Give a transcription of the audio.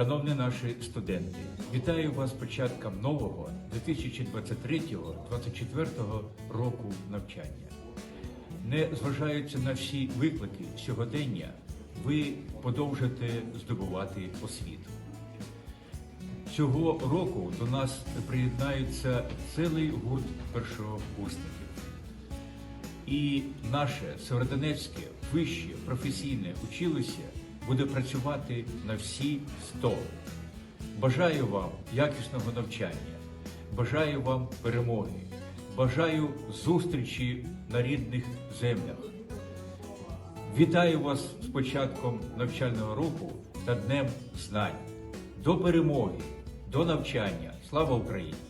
Шановні наші студенти, вітаю вас з початком нового 2023-2024 року навчання. Не зважаючи на всі виклики сьогодення, ви подовжите здобувати освіту. Цього року до нас приєднається цілий гурт першокурсників. І наше Северодонецьке вище професійне училище буде працювати на всі 100. Бажаю вам якісного навчання, бажаю вам перемоги, бажаю зустрічі на рідних землях. Вітаю вас з початком навчального року та Днем Знань. До перемоги, до навчання. Слава Україні!